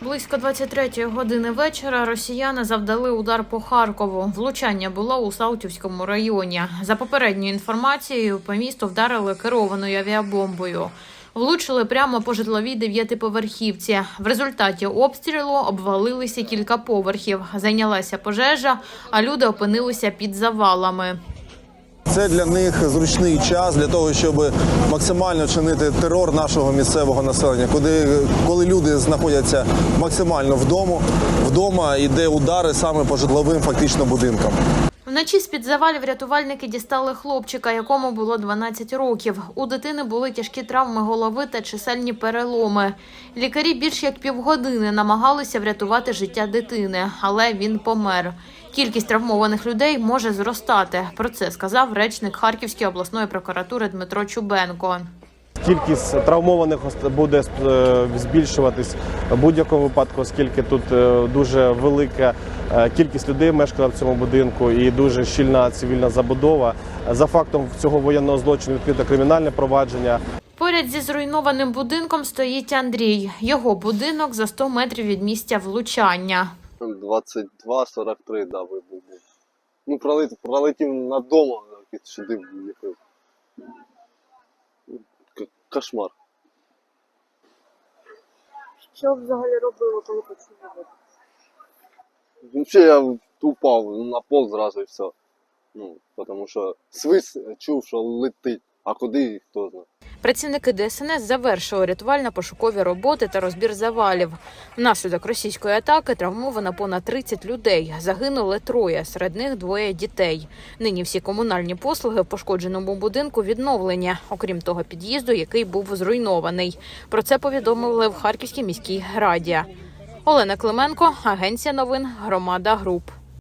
близько 23-ї години вечора росіяни завдали удар по Харкову. Влучання було у Саутівському районі. За попередньою інформацією, по місту вдарили керованою авіабомбою. Влучили прямо по житловій дев'ятиповерхівці. В результаті обстрілу обвалилися кілька поверхів. Зайнялася пожежа, а люди опинилися під завалами. Це для них зручний час для того, щоб максимально чинити терор нашого місцевого населення, коли, коли люди знаходяться максимально вдома, вдома іде удари саме по житловим фактично будинкам. Вночі з-під завалів рятувальники дістали хлопчика, якому було 12 років. У дитини були тяжкі травми голови та чисельні переломи. Лікарі більш як півгодини намагалися врятувати життя дитини, але він помер. Кількість травмованих людей може зростати. Про це сказав речник Харківської обласної прокуратури Дмитро Чубенко. Кількість травмованих буде е, збільшуватись в будь-якому випадку, оскільки тут е, дуже велика е, кількість людей мешкала в цьому будинку і дуже щільна цивільна забудова. За фактом цього воєнного злочину відкрито кримінальне провадження. Поряд зі зруйнованим будинком стоїть Андрій. Його будинок за 100 метрів від місця влучання. 22-43, да, вибух був. Ну, пролетів, пролетів над домом, ще дим Кошмар. Що взагалі робили, коли почули? Ну, ще я упав на пол зразу і все. Ну, тому що свист чув, що летить, а куди хто знає. Працівники ДСНС завершили рятувально-пошукові роботи та розбір завалів. Внаслідок російської атаки травмовано понад 30 людей. Загинули троє, серед них двоє дітей. Нині всі комунальні послуги в пошкодженому будинку відновлені, окрім того під'їзду, який був зруйнований. Про це повідомили в Харківській міській раді. Олена Клименко, агенція новин Громада Груп.